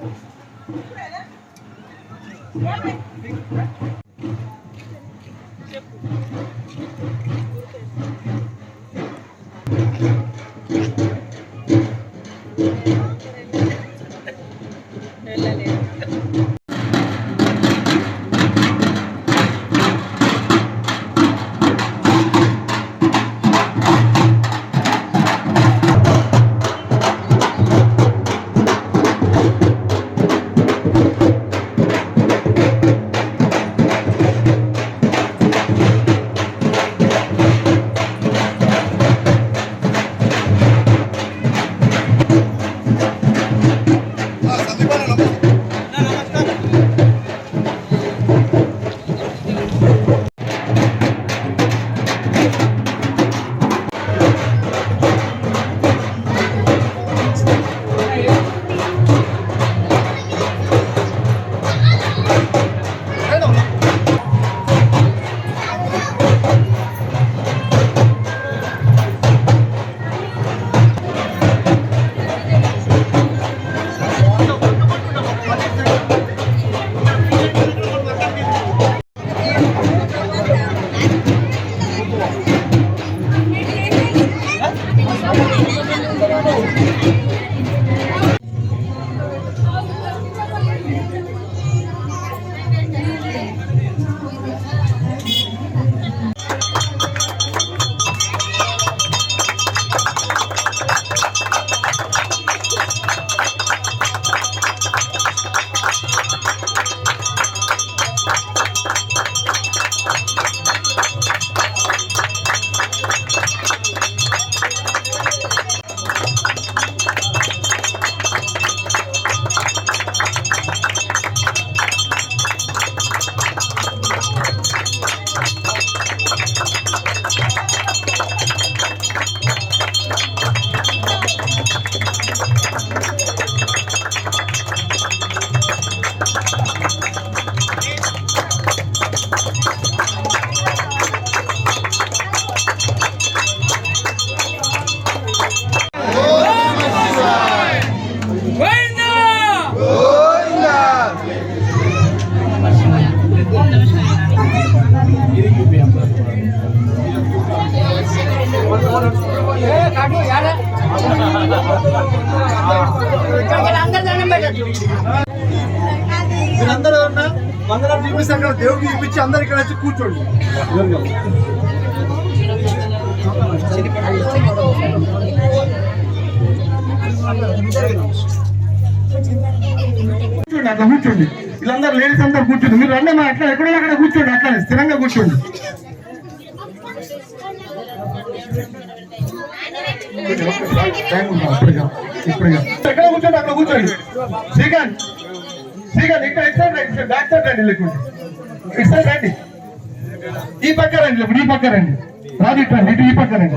Thank you. మీరందరూ ఎవరన్నా వందనాలు చూపిస్తే అక్కడ దేవుడికి చూపించి అందరు ఇక్కడ వచ్చి కూర్చోండి. కూర్చోండి అక్కడ కూర్చోండి. వీళ్ళందరూ లేడీస్ అందరూ కూర్చోండి మీరు రండి మా అట్లా ఎక్కడో అక్కడ కూర్చోండి అట్లా స్థిరంగా కూర్చోండి. ఎక్కడ కూర్చోండి అక్కడ కూర్చోండి శ్రీకాంత్ శ్రీకాంత్ ఇక్కడ ఇటు రండి బ్యాక్ సైడ్ రండి లేకుండా ఇటు రండి ఈ పక్క రండి ఇప్పుడు ఈ పక్క రండి. రాజు ఇట్లా ఇటు ఈ పక్క రండి.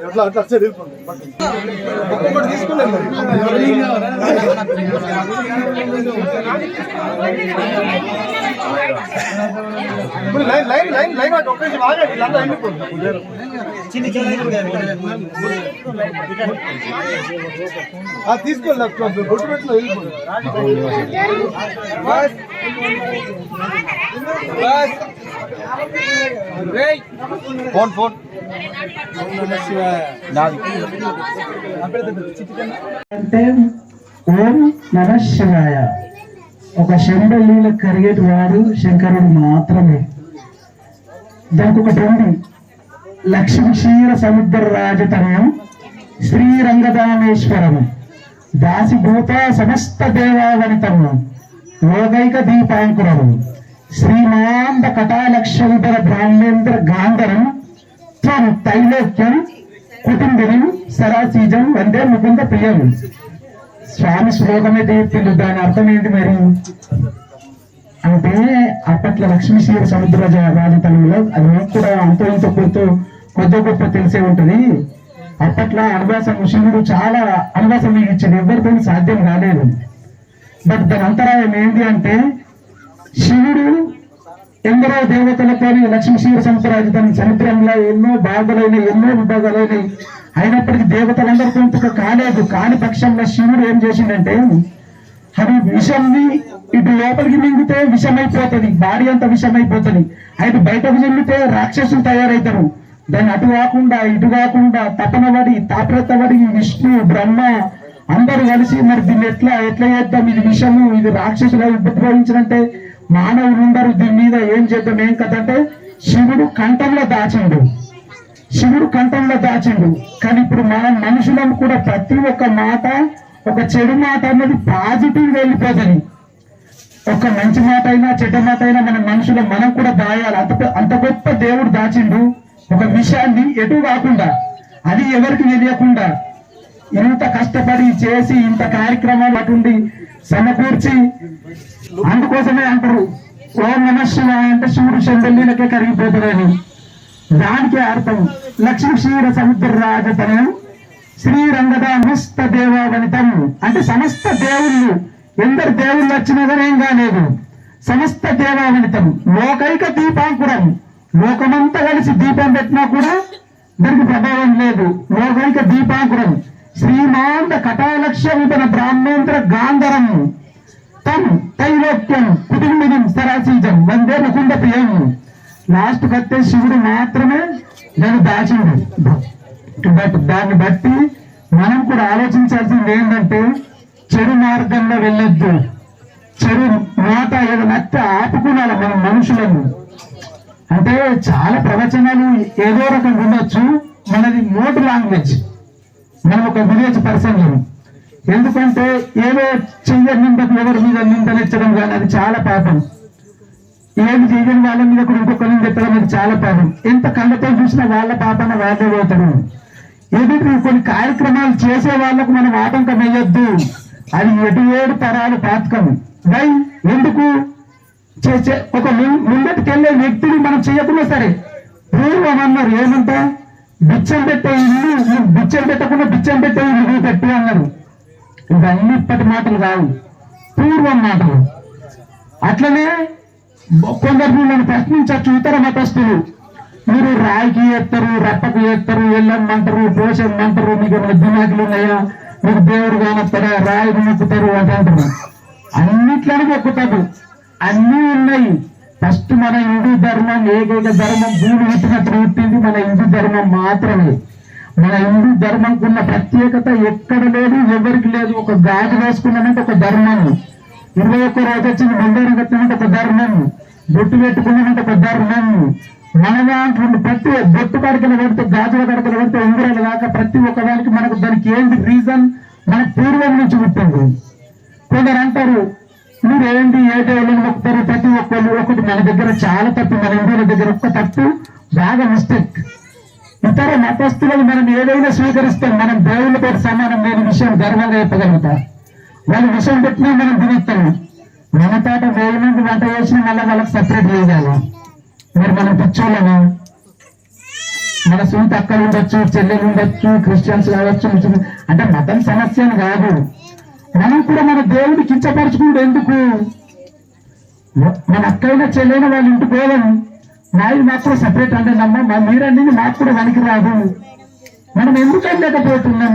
అట్లా అట్లా సరే వెళ్ళిపోండి ఒక్కొక్కటి తీసుకున్నాను ఇప్పుడు లైన్ లైన్ లైన్ లైన్ అటు ఒక్క నిమిషం ఆగండి ఇలా వెళ్ళిపోండి ఆ తీసుకోండి బొట్టు పెట్టిన వెళ్ళిపోండి. బస్. బస్. Phone phone. అంటే ఓం నమ శివాయ ఒక శంబల్లీల కరిగేటి వాడు శంకరుడు మాత్రమే. దానికి ఒక ఉంది లక్ష్మీ క్షీర సముద్ర రాజతనయం శ్రీరంగదామేశ్వరము దాసిభూత సమస్త దేవాగణితము లోకైక దీపాంకురము శ్రీమాంత కటాలక్షవిధర బ్రాహ్మేంద్ర గాంధరం త్వం తైలోక్యం కుటుంబిని సరాసీజం వందే ముకుంద ప్రియం స్వామి శ్లోకమే తీర్చిండు దాని అర్థం ఏంటి మరి? అంటే అప్పట్లో లక్ష్మీశ్వర సముద్ర రాజతనంలో అది నాకు కూడా అంతో ఇంతో కొంత కొద్ది గొప్ప తెలిసే ఉంటుంది. అప్పట్లో అనుభాసం శివుడు చాలా అనువాసం ఇచ్చాడు ఎవరితో సాధ్యం కాలేదు. బట్ దాని అంతరాయం ఏంటి అంటే శివుడు ఎందరో దేవతలతో లక్ష్మీశ్వర సముద్ర రాజధాని సముద్రంలో ఎన్నో బాధలైన ఎన్నో విభాగాలైన అయినప్పటికీ దేవతలందరితో ఇంతగా కాలేదు. కాని పక్షంలో శివుడు ఏం చేసిండంటే అది విషంని ఇటు లోపలికి మింగితే విషమైపోతుంది అయిపోతుంది బాడీ అంతా విషం అటు బయటకు చెల్లితే రాక్షసులు తయారవుతారు దాన్ని అటు కాకుండా ఇటు కాకుండా తపన పడి విష్ణు బ్రహ్మ అందరు కలిసి మరి దీన్ని ఎట్లా ఎట్లా చేద్దాం? ఇది విషము ఇది రాక్షసులు ఉద్భవించినంటే మానవులు ఉండరు. దీని మీద ఏం చేద్దాం? ఏం కథ అంటే శివుడు కంఠంలో దాచిండు. శివుడు కంఠంలో దాచిండు. కానీ ఇప్పుడు మనం మనుషులను కూడా ప్రతి ఒక్క మాట ఒక చెడు మాట అన్నది పాజిటివ్ వెళ్ళిపోతుంది. ఒక మంచి మాట అయినా చెడ్డ మాట అయినా మన మనుషులు మనం కూడా దాయాలి. అంత అంత గొప్ప దేవుడు దాచిండు. ఒక విషయాన్ని ఎటు కాకుండా అది ఎవరికి తెలియకుండా ఇంత కష్టపడి చేసి ఇంత కార్యక్రమాలు అటువంటి సమకూర్చి అందుకోసమే అంటారు ఓం నమ శివాయ అంటే శివుడు చందల్లీలకే కరిగిపోతాడని దానికి అర్థం లక్ష్మీ క్షీర సముద్ర రాజతనం శ్రీరంగద సమస్త దేవావనితం అంటే సమస్త దేవుళ్ళు ఎందరు దేవుళ్ళు వచ్చినా కానీ ఏం కాలేదు. సమస్త దేవావనితం. లోకైక దీపాంకురం లోకమంతా కలిసి దీపం పెట్టినా కూడా దానికి ప్రభావం లేదు. లోకైక దీపాంకురం శ్రీమాంత కటాలక్ష్య విపన బ్రాహ్మేంద్ర గాంధరం తం తైలోక్యం కుటుంబిని సరాసీజం వందే ముకుంద ప్రియం లాస్ట్ కత్తే శివుడు మాత్రమే దాన్ని దాచిండు బట్ దాన్ని బట్టి మనం కూడా ఆలోచించాల్సింది ఏంటంటే చెడు మార్గంలో వెళ్ళొద్దు. చెడు మాట ఏదో నచ్చ ఆపుకున్నాలి మన మనుషులను. అంటే చాలా ప్రవచనాలు ఏదో రకంగా ఉండొచ్చు. మనది మోటు లాంగ్వేజ్. మనం ఒక విలేజ్ పర్సన్ ఎందుకంటే ఏదో చెయ్య నిందకు ఎవరి మీద నిందనిచ్చడం కానీ అది చాలా పాపం. ఏమి చేయని వాళ్ళ మీద కూడా ఇంకొక నింద ఎత్తడం అది చాలా పాపం. ఎంత కళ్ళతో చూసినా వాళ్ళ పాపన వాళ్ళే పోతాడు ఎదుటి కొన్ని కార్యక్రమాలు చేసే వాళ్ళకు మనం ఆటంకం వేయొద్దు. అది ఎటు ఏడు తరాలు పాతకం. వై ఎందుకు? చేసే ఒక ము- ముందటికెళ్ళే వ్యక్తిని మనం చేయకుండా సరే పూర్వం అన్నారు ఏమంటే? బిచ్చం పెట్టే ఇల్లు నువ్వు బిచ్చం పెట్టకుండా బిచ్చం పెట్టే ఇల్లు నువ్వు పెట్టు అన్నారు. ఇవన్నీ ఇప్పటి మాటలు కావు పూర్వం మాటలు. అట్లనే కొందరు నన్ను ప్రశ్నించచ్చు ఇతర మతస్థులు. మీరు రాయికి ఎత్తారు రప్పకు ఎత్తారు ఎల్లమ్మంటారు దోషమ్మంటారు మీకు ఏమైనా దిమాకులు ఉన్నాయా? మీకు దేవుడు కానొస్తారా రాయి మొక్కుతారు అంటే అంటారు అన్నిట్లని మొక్కుతారు. అన్నీ ఉన్నాయి. ఫస్ట్ మన హిందూ ధర్మం ఏకైక ధర్మం భూమి పుట్టినప్పుడు పుట్టింది మన హిందూ ధర్మం మాత్రమే. మన హిందూ ధర్మంకు ఉన్న ప్రత్యేకత ఎక్కడ లేదు ఎవరికి లేదు. ఒక గాజు వేసుకున్నామంటే ఒక ధర్మము. ఇరవై ఒక్క రోజు వచ్చింది బంగారం కట్టినంటే ఒక ధర్మము. బొట్టు పెట్టుకున్నామంటే ఒక ధర్మము. మన దాంట్లో ప్రతి బొట్టు కడకలు పెడితే గాజుల కడకలు పెడితే ఉంగరాలు కాక ప్రతి ఒక్క దానికి మనకు దానికి ఏంటి రీజన్ మన పూర్వం నుంచి పుట్టింది కొందరు అంటారు మీరు ఏంటి ఏ దేవుళ్ళని మొక్కుతారు ప్రతి ఒక్కళ్ళు ఒకటి మన దగ్గర చాలా తప్పు మన హిందువుల దగ్గర ఒక్క తప్పు? బాగా మిస్టేక్ ఇతర మతస్థులను మనం ఏదైనా స్వీకరిస్తాం మనం దేవుళ్ళతో సమానం లేని విషయం గర్వంగా చెప్పగలుగుతాం వాళ్ళు విషయం పెట్టినా మనం తినేస్తాము మన తాట వేల మంది వంట చేసినా మళ్ళీ వాళ్ళకి సపరేట్ చేయాలి. మరి మనం పిచ్చోళ్ళము? మన సొంత అక్కలు ఉండొచ్చు చెల్లెలు ఉండొచ్చు క్రిస్టియన్స్ కావచ్చు అంటే మతం సమస్య అని కాదు. మనం కూడా మన దేవుని కించపరచుకుంటే ఎందుకు? మన అక్కైనా చెల్లైన వాళ్ళ ఇంటికి పోదాం నాయి మాత్రం సపరేట్ అంటే నమ్మ మా మీరన్నీ మాకు కూడా వెనక్కి రాదు మనం ఎందుకు వెళ్ళలేకపోతున్నాం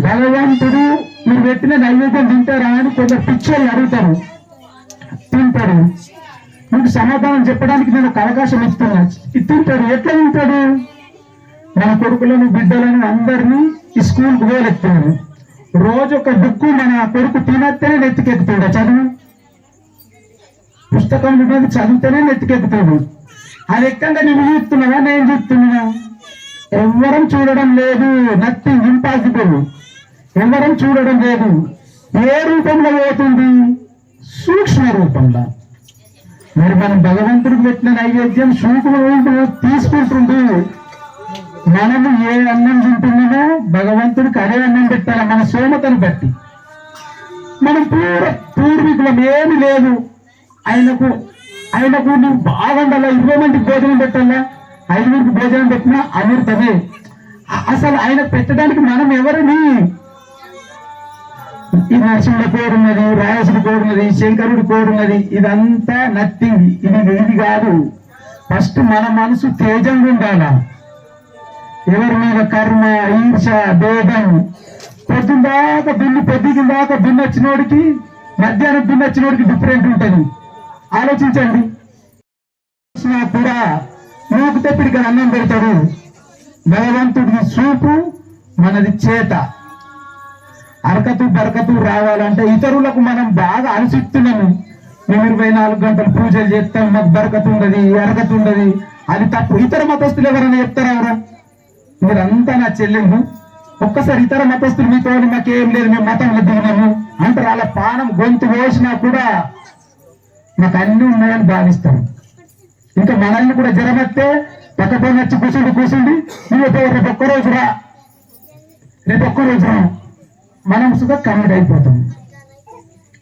భగవంతుడు మీరు పెట్టిన నైవేద్యం తింటారా అని కొందరు పిచ్చోళ్ళు అడుగుతారు. తింటాడు. మీకు సమాధానం చెప్పడానికి నేను ఒక అవకాశం ఇస్తున్నా. ఇది తింటాడు. ఎట్లా తింటాడు? మన కొడుకులను బిడ్డలను అందరినీ ఈ స్కూల్కి వేలెత్తాను రోజు ఒక బుక్ మన కొడుకు తినత్తేనే నెత్తికెక్కుతాడు చదువు. పుస్తకం ఉన్నది చదివితేనే నెత్తికెక్కుతాడు అది ఎక్కడ నువ్వు చూస్తున్నావా నేను చూస్తున్నా ఎవ్వరం చూడడం లేదు నథింగ్ ఇంపాసిబుల్ ఎవరం చూడడం లేదు. ఏ రూపంలో పోతుంది? సూక్ష్మ రూపంలో. మరి మనం భగవంతుడికి పెట్టిన నైవేద్యం సూక్ష్మ రూపంలో తీసుకుంటుంది మనము ఏ అన్నం తింటున్నామో భగవంతుడికి అదే అన్నం పెట్టాలి మన సోమతను బట్టి. మనం పూర్వ పూర్వీకులం ఏమి లేదు. ఆయనకు ఆయనకు నువ్వు బాగుండాలా ఇరవై మందికి భోజనం పెట్టాలా? ఐదుగురికి భోజనం పెట్టినా అమృతమే. అసలు ఆయన పెట్టడానికి మనం ఎవరిని? ఈ నరసింహ కోరున్నది రాయసుడి కోరున్నది శంకరుడి కోరున్నది ఇదంతా నథింగ్ ఇది ఇది కాదు. ఫస్ట్ మన మనసు తేజంగా ఉండాలా? ఎవరి మీద కర్మ ఈర్ష భేదం పొద్దున దాకా దున్ని పొద్దుకి దాకా దున్ని వచ్చినోడికి మధ్యాహ్నం దున్ని వచ్చినోడికి డిఫరెంట్ ఉంటుంది. ఆలోచించండి. చూసినా కూడా మూకు తెప్పిడికి అన్నం పెడతాడు. భగవంతుడికి చూపు మనది చేత. అరకతు బరకతు రావాలంటే ఇతరులకు మనం బాగా అనుసిస్తున్నాము మేము ఇరవై నాలుగు గంటలు పూజలు చేస్తాం మాకు బరకతు ఉండదు అరకతు ఉండదు అది తప్పు. ఇతర మతస్థులు ఎవరైనా చెప్తారా ఎవరా? మీరంతా నా చెల్లెము ఒక్కసారి ఇతర మతస్థులు మీతో మాకేం లేదు మేము మతంలో దిగినాము అంటారు అలా పానం గొంతు వేసినా కూడా మాకు అన్ని ఉన్నాయని భావిస్తాం. ఇంకా మనల్ని కూడా జ్వరం వస్తే పక్కపై వచ్చి కూర్చుండి కూర్చుండి. నువ్వు రేపు ఒక్కరోజు రా. రేపు ఒక్కరోజు రా. మనం సుఖ కమిట్ అయిపోతాం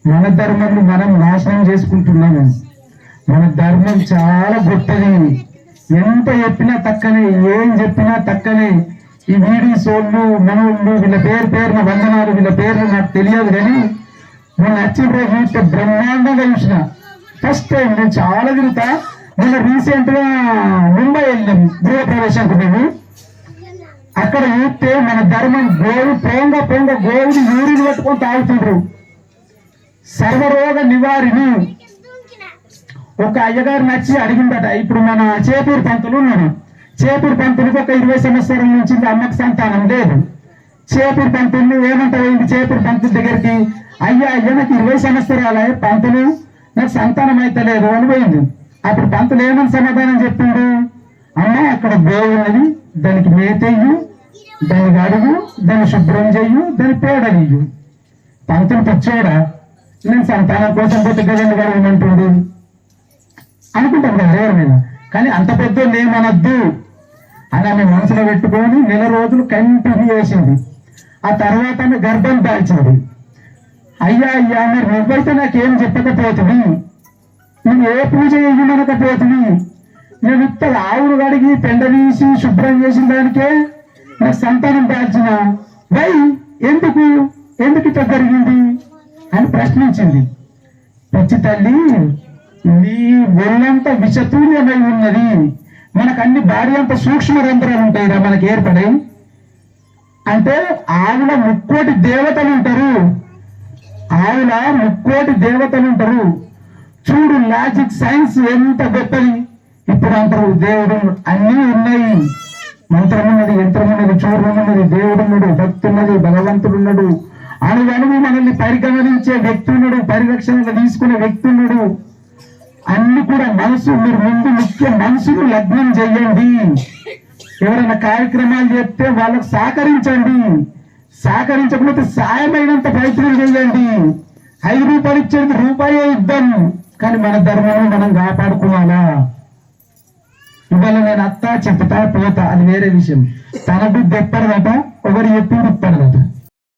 మన ధర్మాన్ని మనం నాశనం చేసుకుంటున్నాము. మన ధర్మం చాలా గొప్పది. ఎంత చెప్పినా తక్కనే ఏం చెప్పినా తక్కనే. ఈ వీడి సోళ్ళు మనోళ్ళు వీళ్ళ పేరు పేరున వందనాలు వీళ్ళ పేర్లు నాకు తెలియదు కానీ నేను నచ్చిన రోజు చూస్తే బ్రహ్మాండంగా చూసిన. ఫస్ట్ టైం నేను చాలా తిరుగుతా. నేను రీసెంట్గా ముంబై వెళ్ళాము గృహప్రవేశానికి మేము. అక్కడ చూస్తే మన ధర్మం గోవు పోంగ పోంగ గోవుని ఊరిని పట్టుకొని తాగుతుండ్రు. సర్వరోగ నివారిణి. ఒక అయ్యగారు నచ్చి అడిగిందట ఇప్పుడు మన చేపూరు పంతులు ఉన్నాడు చేపూరు పంతులకు ఒక ఇరవై సంవత్సరాల నుంచి అమ్మకు సంతానం లేదు. చేపూరు పంతులు ఏమంటారు చేపూరు పంతుల దగ్గరికి అయ్యా అయ్యా నాకు ఇరవై సంవత్సరాలు పంతులు. నాకు సంతానం అయితే లేదు. అని పోయింది. అప్పుడు పంతులు ఏమని సమాధానం చెప్పిండు? అమ్మ అక్కడ గోవు దానికి మేతయ్యు దానికి అడుగు. దాన్ని శుభ్రం చెయ్యు. దాని పేడలియ్యు పంతులు పిచ్చోడా? నేను సంతానం కోసం పోతే గదండి కలగమంటుండు అనుకుంటాం కదా ఎవరైనా కానీ అంత పెద్ద నేమనద్దు అని ఆమె మనసులో పెట్టుకొని నెల రోజులు కంటిన్యూ చేసింది. ఆ తర్వాత ఆమె గర్భం దాల్చింది. అయ్యా అయ్యా మరి నువ్వైతే నాకేం చెప్పకపోతుంది నేను ఏ పూజ చేయమనకపోతుంది నేను ఇప్పుడు ఆవులు కడిగి పెండ తీసి శుభ్రం చేసిన దానికే నాకు సంతానం దాల్చిన. వై ఎందుకు? ఎందుకు ఇట్లా జరిగింది? అని ప్రశ్నించింది. పచ్చి తల్లి నీ ఒళ్ళంత విషతూల్యమై ఉన్నది. మనకు అన్ని బాడీ అంత సూక్ష్మ రంధ్రాలు ఉంటాయిరా మనకి ఏర్పడాయి అంటే ఆవుల ముక్కోటి దేవతలు ఉంటారు. ఆవుల ముక్కోటి దేవతలు ఉంటారు. చూడు లాజిక్ సైన్స్ ఎంత గొప్పది. ఇప్పుడు అంటారు దేవుడు అన్నీ ఉన్నాయి. మంత్రం ఉన్నది యంత్రం ఉన్నది చూర్ణం ఉన్నది దేవుడు ఉన్నాడు భక్తి ఉన్నది భగవంతుడు ఉన్నాడు. మనల్ని పరిగణించే వ్యక్తి ఉన్నాడు పరిరక్షణగా తీసుకునే వ్యక్తి ఉన్నాడు. అన్ని కూడా మనసు మీరు ముందు ముఖ్య మనసును లగ్నం చేయండి. ఎవరైనా కార్యక్రమాలు చెప్తే వాళ్ళకు సహకరించండి. సహకరించకపోతే సాయమైనంత ప్రయత్నం చేయండి. ఐదు రూపాయలు ఇచ్చేది రూపాయే ఇద్దాం. కానీ మన ధర్మాన్ని మనం కాపాడుకోవాలా? ఇవాళ నేను అత్త చెప్తా పోతా. అది వేరే విషయం. తన బుద్ధి ఎప్పటిదట? ఒకరు ఎప్పుడు ఇప్పటిదట.